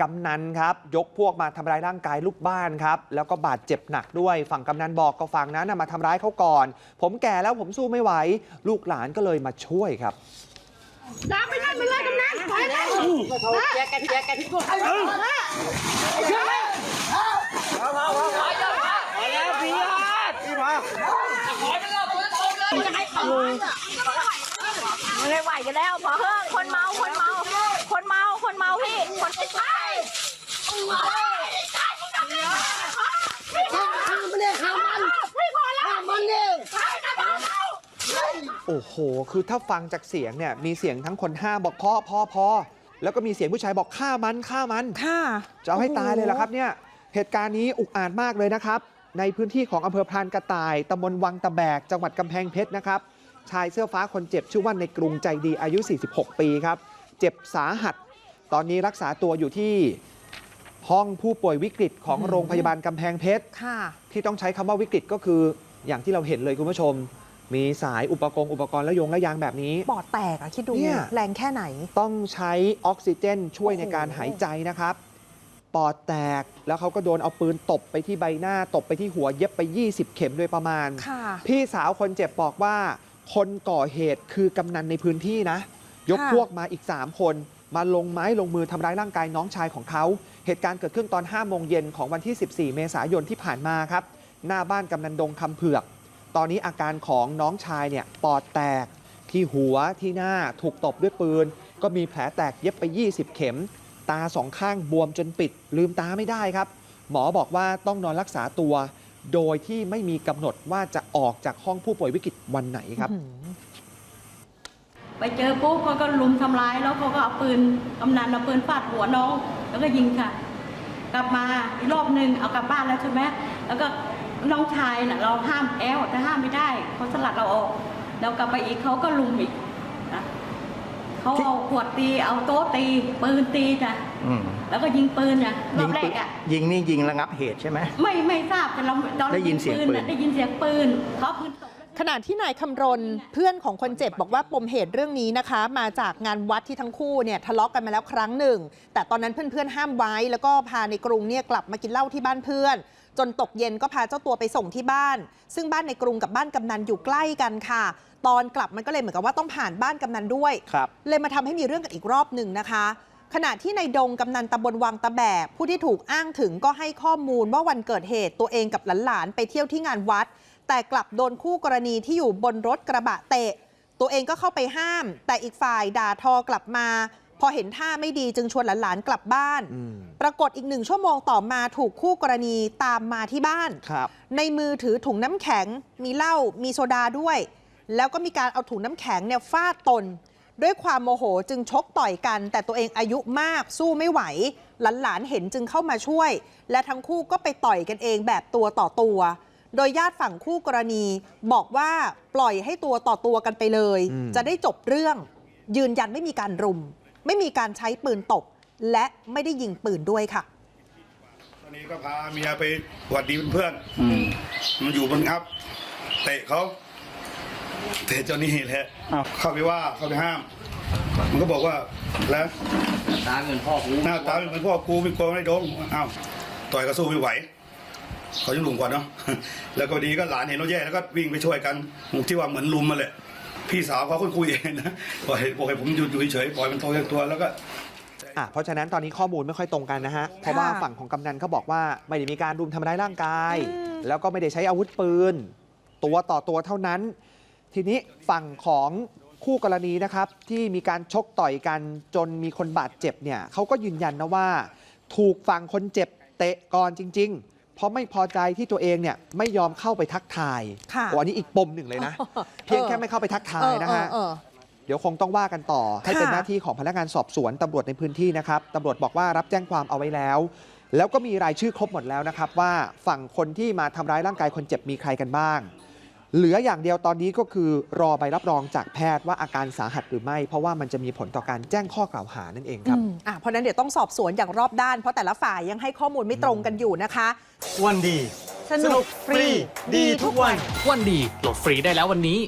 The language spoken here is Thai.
กำนันครับ ยกพวกมาทำร้ายร่างกายลูกบ้านครับ แล้วก็บาดเจ็บหนักด้วย ฝั่งกำนันบอกก็ฝั่งนั้นนะมาทำร้ายเขาก่อน ผมแก่แล้วผมสู้ไม่ไหว ลูกหลานก็เลยมาช่วยครับตามไปนั่นไปเลยกำนันไปเลยแยกกันแยกกันที่พวกไม่ไหวกันแล้วพอเฮ้คนเมาคนเมา คนเมาคนเมาพี่คนไม่ใช่ ข้ามมันเนี่ยข้ามมัน ไม่พอแล้ว ข้ามมันเนี่ย โอ้โห คือถ้าฟังจากเสียงเนี่ยมีเสียงทั้งคนห้ามบอกพอพอพอแล้วก็มีเสียงผู้ชายบอกฆ่ามันฆ่ามันค่ะจะเอาให้ตายเลยเหรอครับเนี่ยเหตุการณ์นี้อุกอาจมากเลยนะครับ ในพื้นที่ของอำเภอพรานกระต่ายตำบลวังตะแบก จังหวัดกำแพงเพชรนะครับ ชายเสื้อฟ้าคนเจ็บชื่อว่าในกรุงใจดีอายุ 46 ปีครับ เจ็บสาหัส ตอนนี้รักษาตัวอยู่ที่ห้องผู้ป่วยวิกฤตของโรงพยาบาลกำแพงเพชรค่ะที่ต้องใช้คำว่าวิกฤตก็คืออย่างที่เราเห็นเลยคุณผู้ชม มีสายอุปกรณ์อุปกรณ์และโยงและยางแบบนี้ ปอดแตกอะคิดดูเนี่ย แรงแค่ไหน ต้องใช้ออกซิเจนช่วยโอ้โหในการหายใจนะครับ ปอดแตกแล้วเขาก็โดนเอาปืนตบไปที่ใบหน้า ตบไปที่หัวเย็บไป 20 เข็มโดยประมาณ ค่ะ พี่สาวคนเจ็บบอกว่า คนก่อเหตุคือกำนันในพื้นที่นะ ยกค่ะ พวกมาอีก 3 คน มาลงไม้ลงมือทำร้ายร่างกายน้องชายของเขา เหตุการณ์เกิดขึ้นตอน5โมงเย็นของวันที่ 14 เมษายนที่ผ่านมาครับ หน้าบ้านกำนันดงคำเผือก ตอนนี้อาการของน้องชายเนี่ยปอดแตกที่หัวที่หน้าถูกตบด้วยปืน ก็มีแผลแตกเย็บไป 20 เข็ม ตาสองข้างบวมจนปิด ลืมตาไม่ได้ครับ หมอบอกว่าต้องนอนรักษาตัว โดยที่ไม่มีกำหนดว่าจะออกจากห้องผู้ป่วยวิกฤตวันไหนครับ ไปเจอปุ๊บเขาก็ลุมทำร้ายแล้วเขาก็เอาปืนกำนันเอาปืนฟาดหัวน้อง แล้วก็ยิงค่ะ กลับมาอีกรอบหนึ่งเอากลับบ้านแล้วใช่ไหมแล้วก็ น้องชายน่ะเราห้ามแอลแต่ห้ามไม่ได้เขาสลัดเราออกแล้วกลับไปอีกเขาก็ลุมอีกนะเขาเอาขวดตีเอาโต๊ะตีปืนตีจ้ะอืม แล้วก็ยิงปืนน่ะรยิอบงแรปืกนอะ ยิงนี่ยิงระงับเหตุใช่ไหม ไม่ไม่ทราบแต่เราตอนได้ยินเสียงปืน น่ะได้ยินเสียงปืนเขาเอาปืนตบ ขณะที่นายคำรณเพื่อนของคนเจ็บบอกว่าปมเหตุเรื่องนี้นะคะ มาจากงานวัดที่ทั้งคู่เนี่ยทะเลาะกันมาแล้วครั้งหนึ่ง แต่ตอนนั้นเพื่อนๆห้ามไว้ แล้วก็พาในกรุงเนี่ยกลับมากินเหล้าที่บ้านเพื่อน จนตกเย็นก็พาเจ้าตัวไปส่งที่บ้าน ซึ่งบ้านในกรุงกับบ้านกำนันอยู่ใกล้กันค่ะ ตอนกลับมันก็เลยเหมือนกับว่าต้องผ่านบ้านกำนันด้วยครับเลยมาทำให้มีเรื่องกันอีกรอบหนึ่งนะคะขณะที่ในดงกำนันตำบลวังตะแบกผู้ที่ถูกอ้างถึงก็ให้ข้อมูลว่าวันเกิดเหตุตัวเองกับหลานๆไปเที่ยวที่งานวัด แต่กลับโดนคู่กรณีที่อยู่บนรถกระบะเตะ ตัวเองก็เข้าไปห้าม แต่อีกฝ่ายด่าทอกลับมา พอเห็นท่าไม่ดีจึงชวนหลานๆกลับบ้านอืมปรากฏอีกหนึ่งชั่วโมงต่อมาถูกคู่กรณีตามมาที่บ้านครับในมือถือถุงน้ำแข็ง มีเหล้ามีโซดาด้วย แล้วก็มีการเอาถุงน้ำแข็งเนี่ยฟาดตนด้วยความโมโหจึงชกต่อยกัน แต่ตัวเองอายุมากสู้ไม่ไหว หลานๆเห็นจึงเข้ามาช่วย และทั้งคู่ก็ไปต่อยกันเองแบบตัวต่อตัว โดยญาติฝั่งคู่กรณีบอกว่าปล่อยให้ตัวต่อตัวกันไปเลย อืม จะได้จบเรื่อง ยืนยันไม่มีการรุม ไม่มีการใช้ปืนตบ และไม่ได้ยิงปืนด้วยค่ะ ตอนนี้ก็พาเมียไปหวัดดีเพื่อนอืมๆมันอยู่บนครับเตะเขาเตะเจ้าหนี่แหละอ้าว เข้าไปว่าเข้าไปห้าม มันก็บอกว่าแล้วตาเงินพ่อกูหน้าตาเหมือนพ่อกูไม่กลัวไม่โดนอ้าวต่อยก็สู้ไม่ไหว เขายังหลุมกว่าเนาะแล้วก็ดีก็หลานเห็นเราแย่แล้วก็วิ่งไปช่วยกันที่ว่าเหมือนลุมมาเลยพี่สาวเขาคุยเองนะปล่อยบอกให้ผมอยู่อยู่เฉยๆปล่อยมันโตอย่างตัวแล้วก็อะเพราะฉะนั้นตอนนี้ข้อมูลไม่ค่อยตรงกันนะฮะ เพราะว่าฝั่งของกำนันเขาบอกว่าไม่ได้มีการรุมทำร้ายร่างกายอืมแล้วก็ไม่ได้ใช้อาวุธปืน ตัวต่อตัวเท่านั้น ทีนี้ฝั่งของคู่กรณีนะครับ ที่มีการชกต่อยกันจนมีคนบาดเจ็บเนี่ยเขาก็ยืนยันนะว่า ถูกฝั่งคนเจ็บเตะก่อนจริง ๆ เพราะไม่พอใจที่ตัวเองเนี่ยไม่ยอมเข้าไปทักทายค่ะโอ้อันนี้อีกปมหนึ่งเลยนะ เพียงแค่ไม่เข้าไปทักทายนะฮะเออเออเออเดี๋ยวคงต้องว่ากันต่อ ให้เป็นค่ะหน้าที่ของพนักงานสอบสวนตำรวจในพื้นที่นะครับตำรวจบอกว่ารับแจ้งความเอาไว้แล้ว แล้วก็มีรายชื่อครบหมดแล้วนะครับว่าฝั่งคนที่มาทำร้ายร่างกายคนเจ็บมีใครกันบ้าง เหลืออย่างเดียวตอนนี้ก็คือรอใบรับรองจากแพทย์ว่าอาการสาหัสหรือไม่ เพราะว่ามันจะมีผลต่อการแจ้งข้อกล่าวหานั่นเองครับอืมอะเพราะฉะนั้นเดี๋ยวต้องสอบสวนอย่างรอบด้าน เพราะแต่ละฝ่ายยังให้ข้อมูลไม่ตรงกันอยู่นะคะ วันดี สนุกฟรี ดีทุกวัน วันดีโหลดฟรีได้แล้ววันนี้